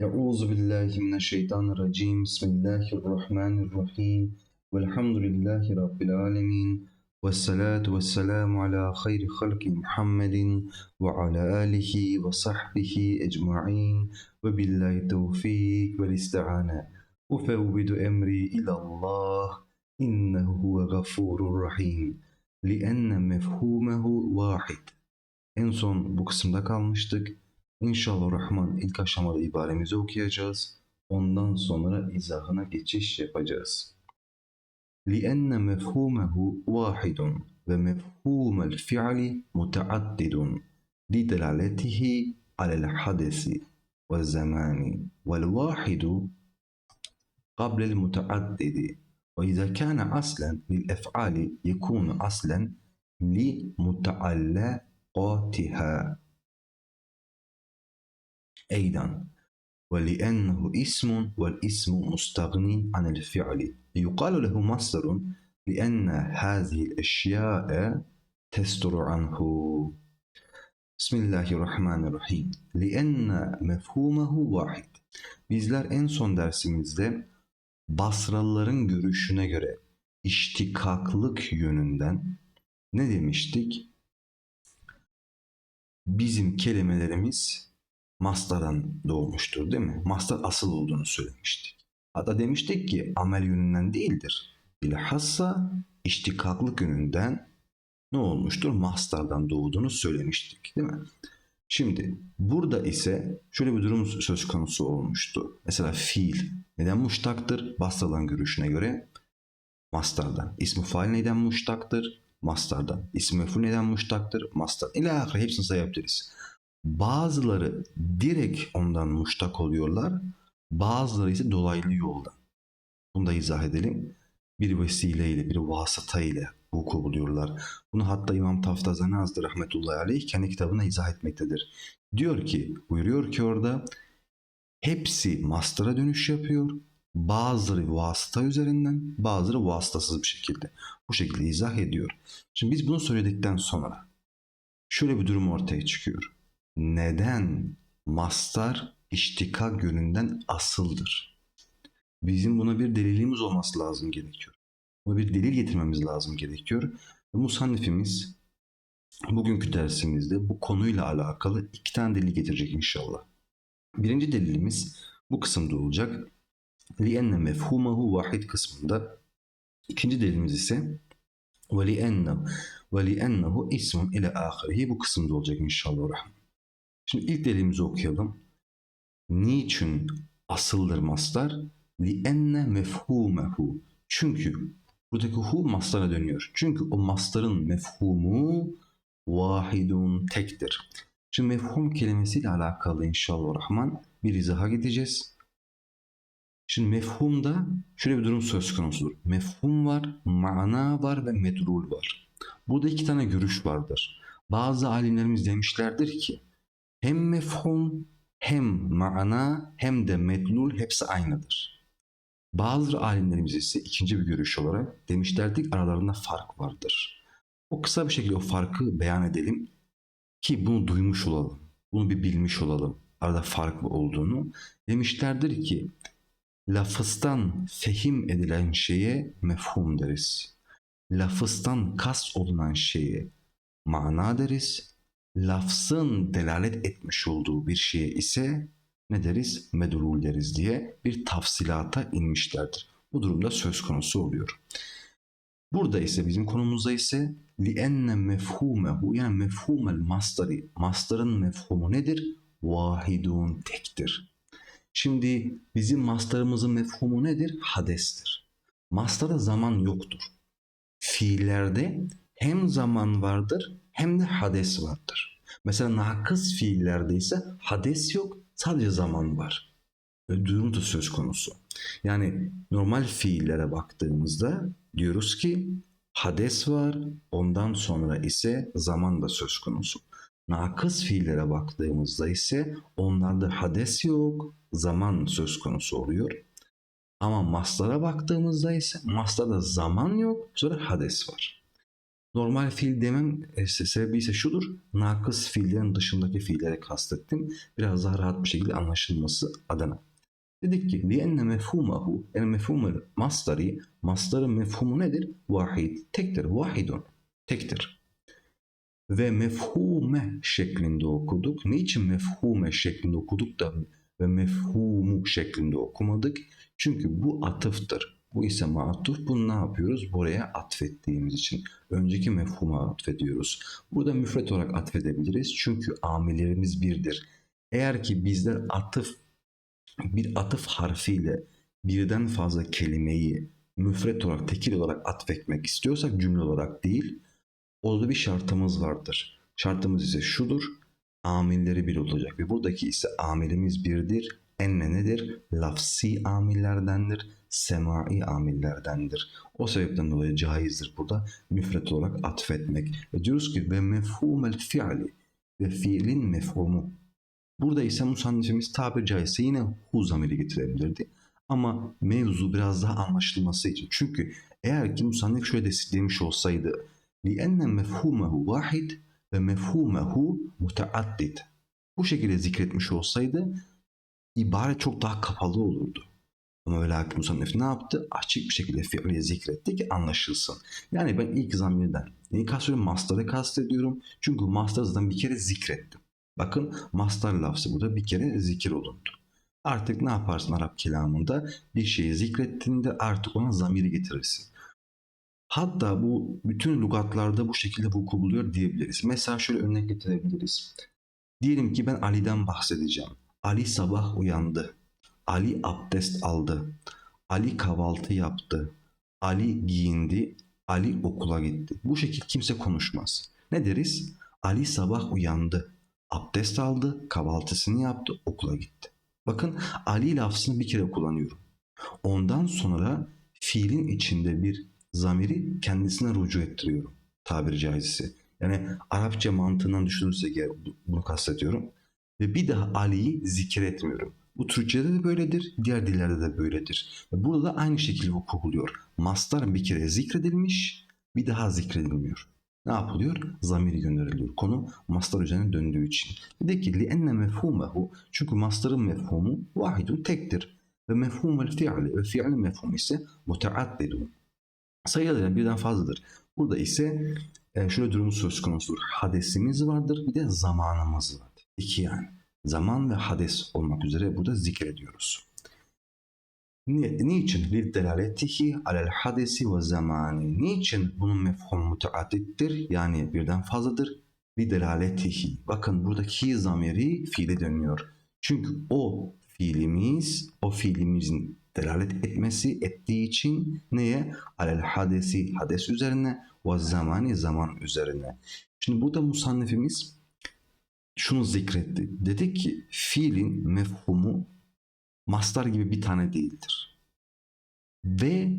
Euzu billahi mineşşeytanirracim. Bismillahirrahmanirrahim. Velhamdülillahi rabbil alamin. Vessalatu vesselamu ala hayri halki Muhammedin ve ala alihi ve sahbihi ecmaîn. Ve billahi tevfik ve isti'ane. Ufevvidu emri ilallah. İnnehu huve gafurur rahim. Lienne mefhumehu vahid. En son bu kısımda kalmıştık. İnşallah Rahman ilk aşamada ibaremizi okuyacağız. Ondan sonra izahına geçiş yapacağız. لِأَنَّ مَفْهُومَهُ وَاحِدٌ وَمَفْهُومَ الْفِعْلِ مُتَعَدِّدٌ لِدَلَالَتِهِ عَلَى الْحَدَثِ وَالزَّمَانِ وَالْوَاحِدُ قبل المتعدد وإذا كان أصلا للأفعال يكون أصلا لمتعلقاتها أيضا ولأنه اسم والاسم مستغني عن الفعل يقال له مصدر لأن هذه الأشياء تستر عنه بسم الله الرحمن الرحيم لأن مفهومه واحد Bizler en son dersimizde Basralıların görüşüne göre iştikaklık yönünden ne demiştik? Bizim kelimelerimiz mastardan doğmuştur değil mi? Mastar asıl olduğunu söylemiştik. Hatta demiştik ki amel yönünden değildir. Bilhassa iştikaklık yönünden ne olmuştur? Mastardan doğduğunu söylemiştik değil mi? Şimdi burada ise şöyle bir durum söz konusu olmuştu. Mesela fiil neden muştaktır? Basralan görüşüne göre mastardan. İsmi fail neden muştaktır? Mastardan. İsmi mef'ul neden muştaktır? Mastar. İlâ ahire hepsini sayabiliriz. Bazıları direkt ondan muştak oluyorlar. Bazıları ise dolaylı yoldan. Bunu da izah edelim. Bir vesileyle, bir vasıta ile vuku buluyorlar. Bunu hatta İmam Taftazani Azdı rahmetullahi aleyh kendi kitabına izah etmektedir. Diyor ki, buyuruyor ki orada hepsi mastıra dönüş yapıyor. Bazıları vasıta üzerinden, bazıları vasıtasız bir şekilde. Bu şekilde izah ediyor. Şimdi biz bunu söyledikten sonra şöyle bir durum ortaya çıkıyor Neden mastar iştikak yönünden asıldır? Bizim buna bir delilimiz olması lazım gerekiyor. Buna bir delil getirmemiz lazım gerekiyor. Musannifimiz bugünkü dersimizde bu konuyla alakalı iki tane delil getirecek inşallah. Birinci delilimiz bu kısımda olacak. لِأَنَّ مَفْهُومَهُ vahid kısmında. İkinci delilimiz ise وَلِأَنَّهُ وَلِأَنَّهُ ismun ile ahirihi bu kısımda olacak inşallah. Rahman. Şimdi ilk deliğimizi okuyalım. Niçin asıldır mastar? Lienne mefhumehu. Çünkü buradaki hu mastara dönüyor. Çünkü o mastarın mefhumu vahidun tektir. Şimdi mefhum kelimesiyle alakalı inşallah rahman bir izaha gideceğiz. Şimdi mefhumda şöyle bir durum söz konusudur. Mefhum var, mana var ve medrul var. Burada iki tane görüş vardır. Bazı alimlerimiz demişlerdir ki hem mefhum hem mana hem de medlul hepsi aynıdır. Bazı alimlerimiz ise ikinci bir görüş olarak demişlerdik aralarında fark vardır. O kısa bir şekilde o farkı beyan edelim ki bunu duymuş olalım. Bunu bir bilmiş olalım. Arada fark olduğunu. Demişlerdir ki lafızdan fehim edilen şeye mefhum deriz. Lafızdan kast olunan şeye mana deriz. Lafzın delalet etmiş olduğu bir şeye ise ne deriz? Medrul deriz diye bir tafsilata inmişlerdir. Bu durumda söz konusu oluyor. Burada ise bizim konumuzda ise lienne mefhumehu yani mefhumel mastari. Mastarın mefhumu nedir? Vahidun tektir. Şimdi bizim mastarımızın mefhumu nedir? Hadestir. Mastarda zaman yoktur. Fiillerde hem zaman vardır hem de hades vardır. Mesela nakıs fiillerde ise hades yok, sadece zaman var. Böyle durum da söz konusu. Yani normal fiillere baktığımızda diyoruz ki hades var, ondan sonra ise zaman da söz konusu. Nakıs fiillere baktığımızda ise onlarda hades yok, zaman söz konusu oluyor. Ama maslara baktığımızda ise maslarda zaman yok, sonra hades var. Normal fiil demem e, sebebi ise şudur. Nakıs fiillerin dışındaki fiilleri kastettim. Biraz daha rahat bir şekilde anlaşılması adına. Dedik ki لِيَنَّ مَفْهُمَهُ yani mefhumul masdari masdarın mefhumu nedir? Vahid. Tektir. Vahidun. Tektir. Ve mefhume şeklinde okuduk. Niçin mefhume şeklinde okuduk da ve mefhumu şeklinde okumadık? Çünkü bu atıftır. Bu ise matuf. Bunu ne yapıyoruz? Buraya atfettiğimiz için. Önceki mefhuma atfediyoruz. Burada müfret olarak atfedebiliriz. Çünkü amillerimiz birdir. Eğer ki bizler atıf bir atıf harfiyle birden fazla kelimeyi müfret olarak, tekil olarak atfetmek istiyorsak cümle olarak değil, orada bir şartımız vardır. Şartımız ise şudur, amilleri bir olacak ve buradaki ise amilimiz birdir. Enne nedir? Lafsi amillerdendir, semai amillerdendir. O sebepten dolayı caizdir burada müfret olarak atfetmek. Ve diyoruz ki ve mefhumel fi'li ve fiilin mefhumu Burada ise musannifimiz tabiri caizse yine hu zamiri getirebilirdi. Ama mevzu biraz daha anlaşılması için. Çünkü eğer ki musannif şöyle demiş olsaydı لِأَنَّ مَفْهُومَهُ vahid ve mefhumehu muteaddid. Bu şekilde zikretmiş olsaydı ibare çok daha kapalı olurdu. Ama ve lakin musannif ne yaptı? Açık bir şekilde fiili zikretti ki anlaşılsın. Yani ben ilk zamirden neyi kastediyorum? Master'ı kastediyorum. Çünkü master zaten bir kere zikrettim. Bakın mastar lafzı burada bir kere zikir olundu. Artık ne yaparsın Arap kelamında? Bir şeyi zikrettiğinde artık ona zamiri getirirsin. Hatta bu bütün lügatlarda bu şekilde vuku buluyor diyebiliriz. Mesela şöyle örnek getirebiliriz. Diyelim ki ben Ali'den bahsedeceğim. Ali sabah uyandı. Ali abdest aldı. Ali kahvaltı yaptı. Ali giyindi. Ali okula gitti. Bu şekilde kimse konuşmaz. Ne deriz? Ali sabah uyandı abdest aldı, kahvaltısını yaptı, okula gitti. Bakın Ali lafzını bir kere kullanıyorum. Ondan sonra fiilin içinde bir zamiri kendisine rucu ettiriyorum. Tabiri caizse. Yani Arapça mantığından düşünürsek bunu kastediyorum. Ve bir daha Ali'yi zikretmiyorum. Bu Türkçe'de de böyledir, diğer dillerde de böyledir. Burada da aynı şekilde vuku buluyor. Mastar bir kere zikredilmiş, bir daha zikredilmiyor ne yapılıyor? Zamiri gönderiliyor. Konu mastar üzerine döndüğü için. De ki li enne mefhumehu çünkü mastarın mefhumu vahidun tektir. Ve mefhumel fi'li ve fi'li mefhum ise muteaddidun. Sayıları birden fazladır. Burada ise e, şöyle durum söz konusudur. Hadesimiz vardır bir de zamanımız vardır. İki yani. Zaman ve hades olmak üzere burada zikrediyoruz. Niçin? Liddelaletihi alel hadesi ve zamani. Niçin bunun mefhum müteaddittir? Yani birden fazladır. Lidelaletihi. Bakın buradaki zamiri fiile dönüyor. Çünkü o fiilimiz, o fiilimizin delalet etmesi ettiği için neye? Alel hadesi, hades üzerine ve zamani zaman üzerine. Şimdi burada musannifimiz şunu zikretti. Dedi ki fiilin mefhumu mastar gibi bir tane değildir. Ve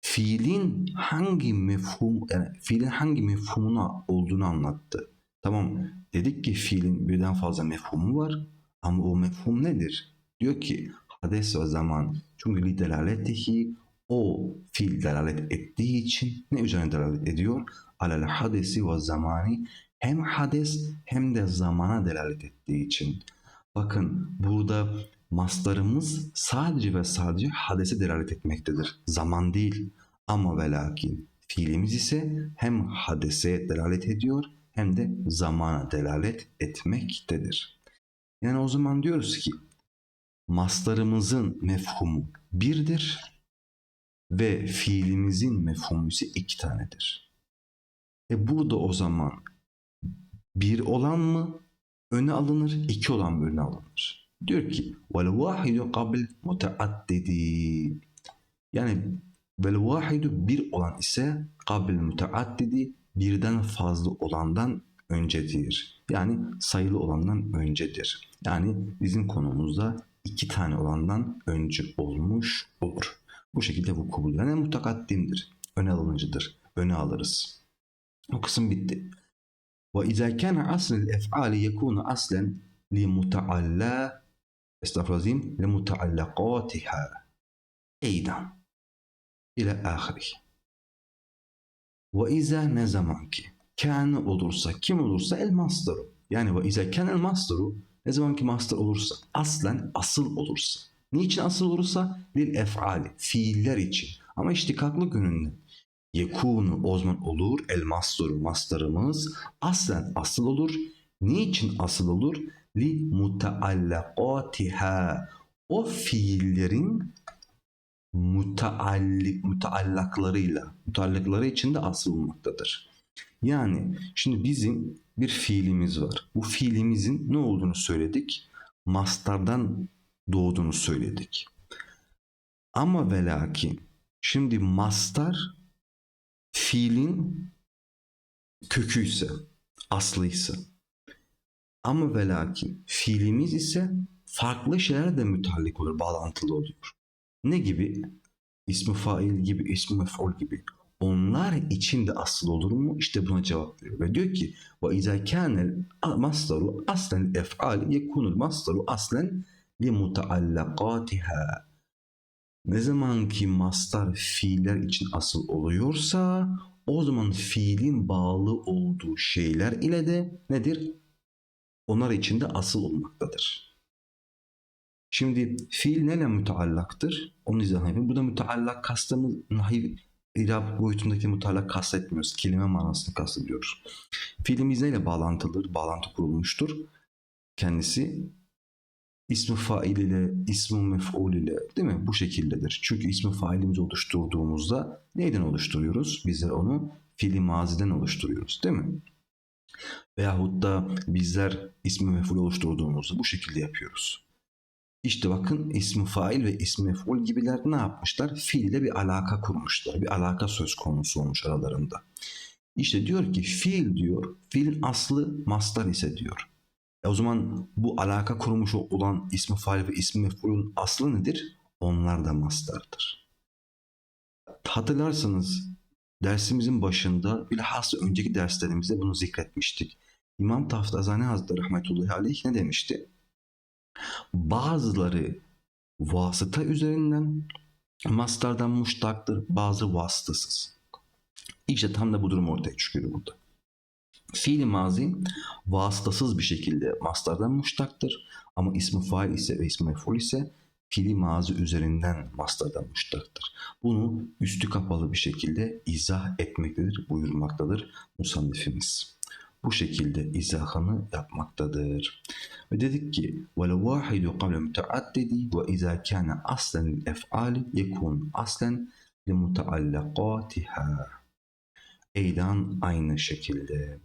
fiilin hangi mefhum yani fiilin hangi mefhumuna olduğunu anlattı. Tamam dedik ki fiilin birden fazla mefhumu var ama o mefhum nedir? Diyor ki hades ve zaman çünkü li delaletihi o fiil delalet ettiği için ne üzerine delalet ediyor? Alel hadesi ve zamani hem hades hem de zamana delalet ettiği için. Bakın burada maslarımız sadece ve sadece hadese delalet etmektedir. Zaman değil. Ama ve lakin fiilimiz ise hem hadese delalet ediyor hem de zamana delalet etmektedir. Yani o zaman diyoruz ki maslarımızın mefhumu birdir ve fiilimizin mefhumu ise iki tanedir. E burada o zaman bir olan mı öne alınır, iki olan mı öne alınır? Diyor ki vel vahidu kabil muteaddidi. Yani vel vahidu bir olan ise kabil muteaddidi birden fazla olandan öncedir. Yani sayılı olandan öncedir. Yani bizim konumuzda iki tane olandan önce olmuş olur. Bu şekilde vuku buluyor. Yani mutakaddimdir. Öne alınıcıdır. Öne alırız. O kısım bitti. Ve izâ kâne asl ef'ali yekûnu aslen li muta'allâ استفرازين لمتعلقاتها أيضا إلى آخره Ve izâ ne zaman ki kâne olursa kim olursa el masdaru. Yani ve izâ kâne el masdaru ne zaman ki mastar olursa aslen asıl olursa. Niçin asıl olursa? Lil ef'ali fiiller için. Ama iştikaklı gününde yekunu o zaman olur el masdaru mastarımız aslen asıl olur. Niçin asıl olur? Li mutaallakatiha o fiillerin mutaallik mutaallaklarıyla mutaallakları içinde asıl olmaktadır. Yani şimdi bizim bir fiilimiz var. Bu fiilimizin ne olduğunu söyledik? Mastardan doğduğunu söyledik. Ama ve lakin şimdi mastar fiilin köküyse, aslıysa. Ama ve lakin fiilimiz ise farklı şeylerle de müteallik olur, bağlantılı oluyor. Ne gibi? İsmi fail gibi, ismi mef'ul gibi. Onlar için de asıl olur mu? İşte buna cevap veriyor. Ve diyor ki ve izâ kânel masdaru aslen ef'al yekunul masdaru aslen li mutaallakatiha. Ne zaman ki mastar fiiller için asıl oluyorsa o zaman fiilin bağlı olduğu şeyler ile de nedir? Onlar için de asıl olmaktadır. Şimdi fiil neyle müteallaktır? Onu izah edeyim. Bu da müteallak kastımız nahiv irab boyutundaki muteallak kastetmiyoruz. Kelime manasını kastediyoruz. Fiilimiz neyle bağlantılıdır? Bağlantı kurulmuştur. Kendisi ismi fail ile, ismi mef'ul ile değil mi? Bu şekildedir. Çünkü ismi failimizi oluşturduğumuzda neyden oluşturuyoruz? Bizler onu fiili maziden oluşturuyoruz değil mi? Veyahut da bizler ismi mef'ul oluşturduğumuzda bu şekilde yapıyoruz. İşte bakın ismi fail ve ismi mef'ul gibiler ne yapmışlar? Fiille bir alaka kurmuşlar. Bir alaka söz konusu olmuş aralarında. İşte diyor ki fiil diyor, fiilin aslı mastar ise diyor. E o zaman bu alaka kurmuş olan ismi fail ve ismi mef'ulün aslı nedir? Onlar da mastardır. Hatırlarsanız dersimizin başında bilhassa önceki derslerimizde bunu zikretmiştik. İmam Taftazani Hazretleri Rahmetullahi Aleyh ne demişti? Bazıları vasıta üzerinden mastardan muştaktır, bazı vasıtasız. İşte tam da bu durum ortaya çıkıyor burada. Fiil mazi vasıtasız bir şekilde mastardan muştaktır ama ismi fail ise ve ismi mef'ul ise fiili mazi üzerinden mastardan muştaktır. Bunu üstü kapalı bir şekilde izah etmektedir, buyurmaktadır musannifimiz. Bu şekilde izahını yapmaktadır. Ve dedik ki وَالْوَاحِدُ قَبْلَ مُتَعَدِّدِ وَاِذَا كَانَ أَصْلًا الْاَفْعَالِ يَكُونُ أَصْلًا لِمُتَعَلَّقَاتِهَا Eydan aynı şekilde.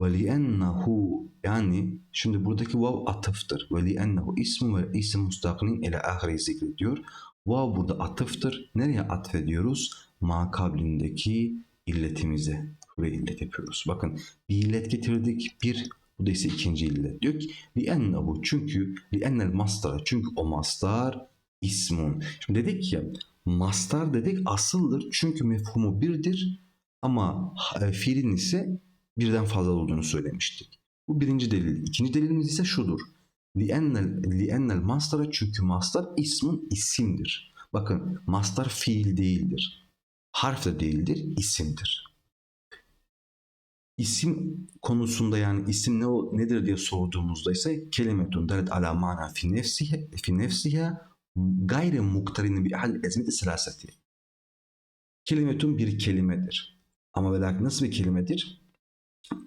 Veli veliennehu yani şimdi buradaki vav atıftır. Veliennehu ismi ve isim mustaknin ile ahire zikrediyor. Vav burada atıftır. Nereye atfediyoruz? Ma kablindeki illetimize. Ve illet yapıyoruz. Bakın bir illet getirdik. Bir bu da ise ikinci illet diyor ki liennehu çünkü liennel mastara çünkü o mastar ismun. Şimdi dedik ya mastar dedik asıldır çünkü mefhumu birdir ama e, fiilin ise birden fazla olduğunu söylemiştik. Bu birinci delil. İkinci delilimiz ise şudur. Li'ennel mastara çünkü mastar ismin isimdir. Bakın mastar fiil değildir. Harf de değildir, isimdir. İsim konusunda yani isim ne nedir diye sorduğumuzda ise kelimetun dalet ala mana fi nefsiha fi nefsiha gayri muktarin bi al ezmeti selaseti. Kelimetun bir kelimedir. Ama ve nasıl bir kelimedir?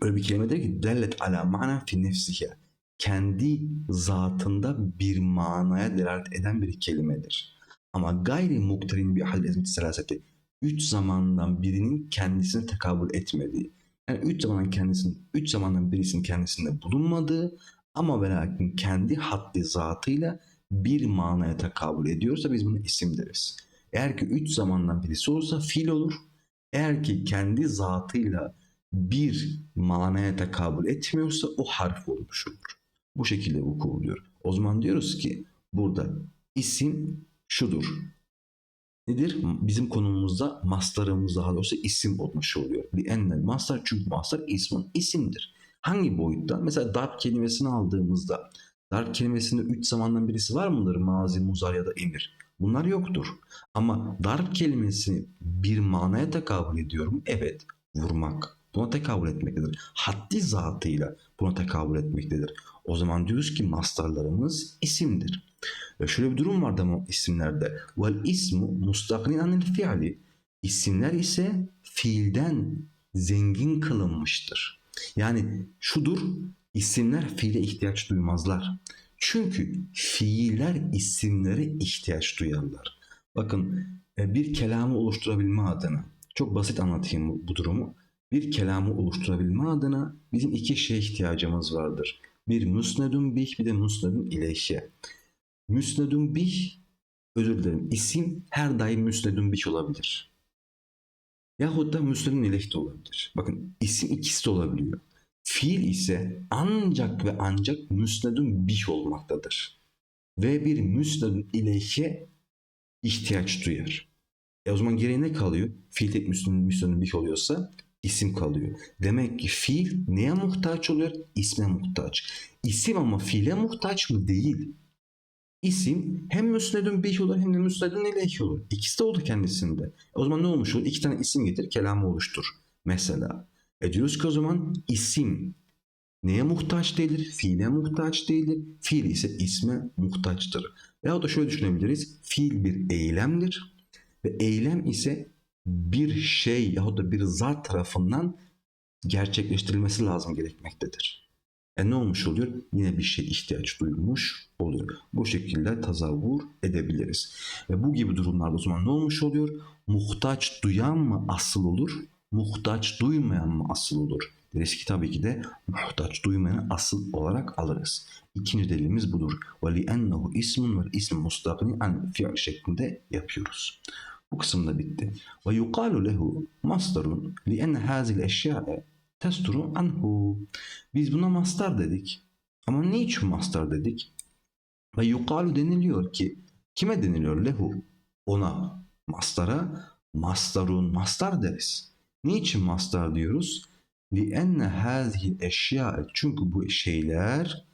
Öyle bir kelimedir ki dellet ala mana fi nefsiha. Kendi zatında bir manaya delalet eden bir kelimedir. Ama gayri muktarin bir hal ezmeti selaseti. Üç zamandan birinin kendisine tekabül etmediği. Yani üç zamandan kendisinin, üç zamandan birisinin kendisinde bulunmadığı ama ve lakin kendi haddi zatıyla bir manaya tekabül ediyorsa biz bunu isim deriz. Eğer ki üç zamandan birisi olursa fiil olur. Eğer ki kendi zatıyla bir manaya tekabül etmiyorsa o harf olmuş olur. Bu şekilde vuku oluyor. O zaman diyoruz ki burada isim şudur. Nedir? Bizim konumuzda mastarımız daha doğrusu isim olmuş oluyor. Bir ennel mastar çünkü mastar ismin isimdir. Hangi boyutta? Mesela darp kelimesini aldığımızda Darp kelimesinde üç zamandan birisi var mıdır? Mazi, muzar ya da emir. Bunlar yoktur. Ama darp kelimesi bir manaya tekabül ediyor mu? Evet. Vurmak. Buna tekabül etmektedir. Haddi zatıyla buna tekabül etmektedir. O zaman diyoruz ki mastarlarımız isimdir. Ve şöyle bir durum var da isimlerde. Vel ismu mustaknin anil fiili. İsimler ise fiilden zengin kılınmıştır. Yani şudur, isimler fiile ihtiyaç duymazlar. Çünkü fiiller isimlere ihtiyaç duyarlar. Bakın e, bir kelamı oluşturabilme adına, çok basit anlatayım bu, bu durumu. Bir kelamı oluşturabilme adına bizim iki şeye ihtiyacımız vardır. Bir müsnedun bih, bir de müsnedun ileyhe. Müsnedun bih, özür dilerim, isim her daim müsnedun bih olabilir. Yahut da müsnedun ileyh de olabilir. Bakın isim ikisi de olabiliyor. Fiil ise ancak ve ancak müsnedun bih olmaktadır. Ve bir müsnedun ileyhe ihtiyaç duyar. E o zaman geriye ne kalıyor? Fiil tek müsnedun, bih oluyorsa isim kalıyor. Demek ki fiil neye muhtaç oluyor? İsme muhtaç. İsim ama fiile muhtaç mı? Değil. İsim hem müsnedun bih olur hem de müsnedun ileyh olur. İkisi de oldu kendisinde. O zaman ne olmuş olur? İki tane isim getir, kelamı oluştur. Mesela. E diyoruz ki o zaman isim neye muhtaç değildir? Fiile muhtaç değildir. Fiil ise isme muhtaçtır. Veya da şöyle düşünebiliriz. Fiil bir eylemdir. Ve eylem ise bir şey yahut da bir zat tarafından gerçekleştirilmesi lazım gerekmektedir. E ne olmuş oluyor? Yine bir şey ihtiyaç duymuş oluyor. Bu şekilde tazavvur edebiliriz. Ve bu gibi durumlarda o zaman ne olmuş oluyor? Muhtaç duyan mı asıl olur? Muhtaç duymayan mı asıl olur? Deriz ki tabii ki de muhtaç duymayanı asıl olarak alırız. İkinci delilimiz budur. وَلِأَنَّهُ ismun ve ism mustakni an fi'l şeklinde yapıyoruz. Bu kısım da bitti. وَيُقَالُ لَهُ مَصْدَرٌ لِأَنَّ هَذِي الْاَشْيَاءَ testuru anhu. Biz buna mastar dedik. Ama ne için mastar dedik? Ve yukalu deniliyor ki kime deniliyor lehu? Ona mastara mastarun mastar deriz. Niçin mastar diyoruz? لِأَنَّ هَذِهِ eşya Çünkü bu şeyler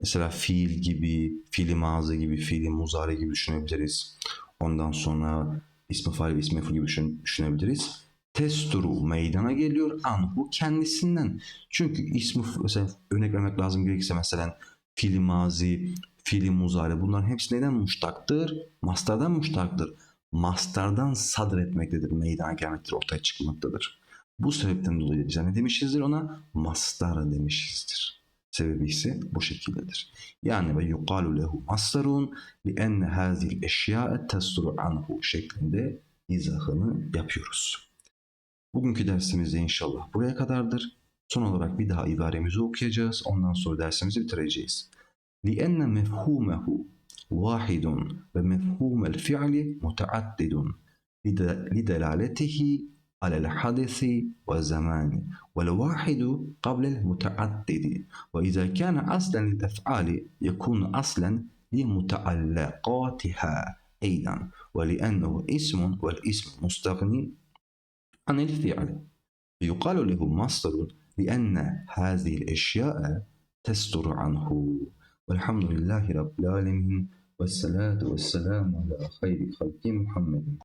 mesela fiil gibi, fiili mazı gibi, fiili muzari gibi düşünebiliriz. Ondan sonra ismi ve ismi mef'ul gibi düşün- düşünebiliriz testuru meydana geliyor anhu kendisinden. Çünkü ismi mesela örnek vermek lazım gerekirse mesela fiili mazi, fiili muzari bunların hepsi neden muştaktır? Mastardan muştaktır. Mastardan sadretmektedir, meydana gelmektedir, ortaya çıkmaktadır. Bu sebepten dolayı biz ne demişizdir ona? Mastar demişizdir. Sebebi ise bu şekildedir. Yani ve yuqalu lehu mastarun li enne hazil eşya testuru anhu şeklinde izahını yapıyoruz. Bugünkü dersimizde inşallah buraya kadardır. Son olarak bir daha ibaremizi okuyacağız. Ondan sonra dersimizi bitireceğiz. لِأَنَّ مَفْهُومَهُ وَاحِدٌ وَمَفْهُومَ الْفِعْلِ مُتَعَدِّدٌ لِدَلَالَتِهِ على الحدث والزمان والواحد قبل المتعدد. وإذا كان أصلا للأفعال يكون أصلا لمتعلقاتها أيضا ولأنه اسم والاسم مستغني عن الفعل. يقال له مصدر لأن هذه الأشياء تستر عنه. والحمد لله رب العالمين والصلاة والسلام على خير خلق محمد.